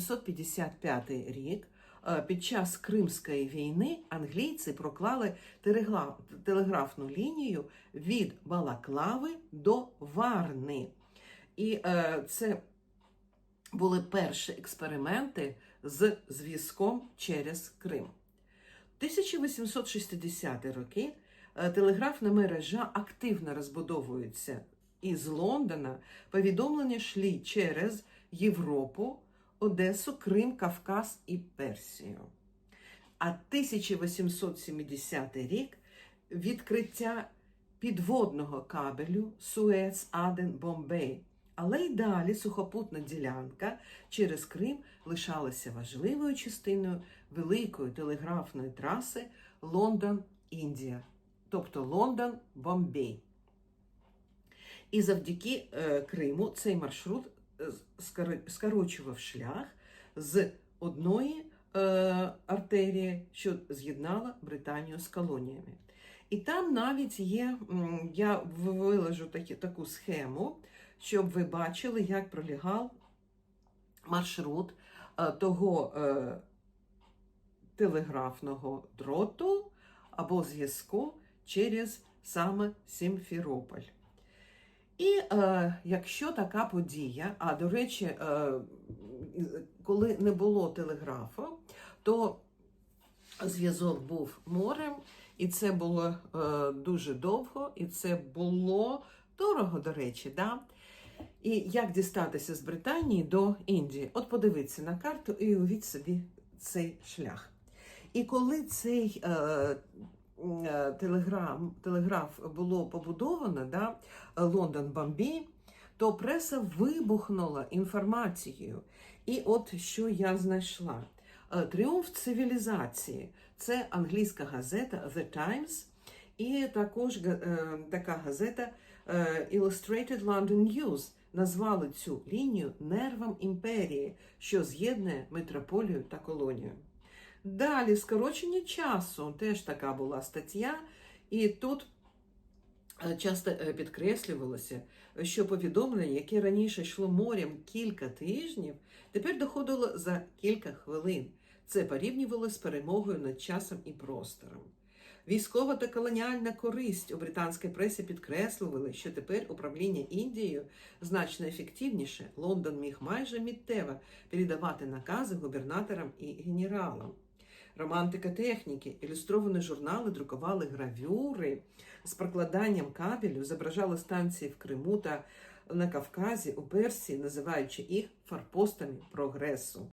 755 рік е, під час Кримської війни англійці проклали телеграфну лінію від Балаклави до Варни. І е, це були перші експерименти з зв'язком через Крим. 1860 роки е, телеграфна мережа активно розбудовується. Із Лондона повідомлення йшли через Європу, Одесу, Крим, Кавказ і Персію. А 1870 рік відкриття підводного кабелю Суец Аден Бомбей. Але й далі сухопутна ділянка через Крим лишалася важливою частиною великої телеграфної траси Лондон-Індія, тобто Лондон-Бомбей. І завдяки е, Криму цей маршрут скорочував шлях з одної е, артерії, що з'єднала Британію з колоніями. І там навіть є, я виложу такі, таку схему, щоб ви бачили, як пролягав маршрут е, того е, телеграфного дроту або зв'язку через саме Сімферополь. І е, якщо така подія, а до речі, е, коли не було телеграфу, то зв'язок був морем, і це було е, дуже довго, і це було дорого, до речі. Да? І як дістатися з Британії до Індії? От подивіться на карту і уявіть собі цей шлях. І коли цей е, телеграм, телеграф було побудовано, да, Лондон Бомбі, то преса вибухнула інформацією. І от що я знайшла. Е, Тріумф цивілізації це англійська газета The Times, і також е, така газета е, Illustrated London News назвали цю лінію нервом імперії, що з'єднує метрополію та колонію. Далі скорочення часу теж така була стаття, і тут е, часто е, підкреслювалося, що повідомлення, яке раніше йшло морем кілька тижнів, тепер доходило за кілька хвилин. Це порівнювало з перемогою над часом і простором. Військова та колоніальна користь у британській пресі підкреслювали, що тепер управління Індією значно ефективніше. Лондон міг майже миттєво передавати накази губернаторам і генералам. Романтика техніки, ілюстровані журнали друкували гравюри з прокладанням кабелю, зображали станції в Криму та на Кавказі, у Персії, називаючи їх форпостами прогресу.